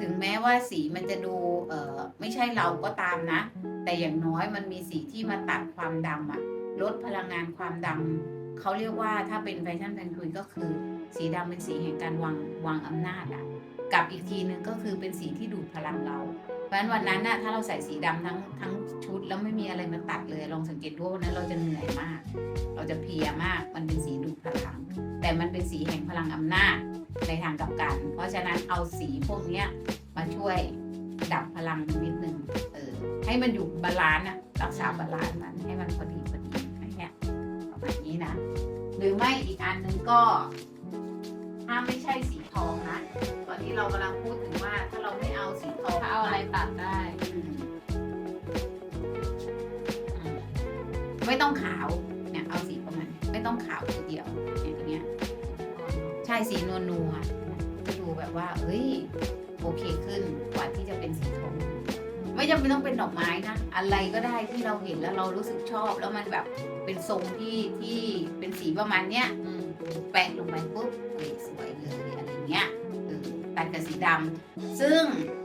ถึงแม้ว่าสีมันจะดูเออไม่ใช่เราก็ตามนะ แต่อย่างน้อยมันมีสีที่มาตัดความดำอะลดพลังงานความดำเขาเรียกว่าถ้าเป็นแฟชั่นแพนคุยก็คือ สีดำเป็นสีแห่งการวางวางอำนาจอะกับอีกทีหนึ่งก็คือเป็นสีที่ดูดพลังเรา เพราะฉะนั้นวันนั้นน่ะถ้าเราใส่สีดำทั้งทั้งชุดแล้วไม่มีอะไรมาตัดเลยลองสังเกตดูวันนั้นเราจะเหนื่อยมาก เราจะเพลียมากมันเป็นสีดูดพลัง แต่มันเป็นสีแห่งพลังอำนาจ ในทางกลับกัน เพราะฉะนั้นเอาสีพวกเนี้ยมาช่วยดับพลังนิดนึงเออให้มันอยู่บาลานซ์นะรักษาบาลานซ์มันให้มันพอดีพอดีอะไรเงี้ยประมาณนี้นะ หรือไม่อีกอันหนึงก็ถ้าไม่ใช่สีทองนะตอนนี้เรากำลังพูดถึงว่าถ้าเราไม่เอาสีทองถ้าเอาอะไรตัดได้อืมอืมไม่ต้องขาวเนี่ยเอาสีประมาณนี้ไม่ต้องขาวทีเดียวเนี่ยอย่างเงี้ยใช่สีนวลนัวจะดูแบบว่า เฮ้ย โอเคขึ้นกว่าที่จะเป็นสีทองไม่จำเป็นต้องเป็นดอกไม้นะ อะไรก็ได้ที่เราเห็นแล้วเรารู้สึกชอบแล้วมันแบบเป็นทรงที่ที่เป็นสีประมาณเนี้ยแปะลงไปปุ๊บเฮ้ยสวยเลยอะไรเงี้ยตัดกับสีดำซึ่ง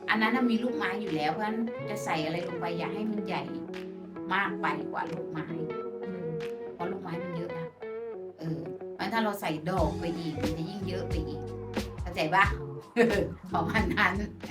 อันนั้นนมีลูกไม้อยู่แล้วเพราะฉะนั้นจะใส่อะไรลงไปอย่าให้มันใหญ่มากไปกว่าลูกไม้ ถ้าเราใส่ดอกไปอีกมันจะยิ่งเยอะไปอีก เข้าใจปะประมาณนั้นเออ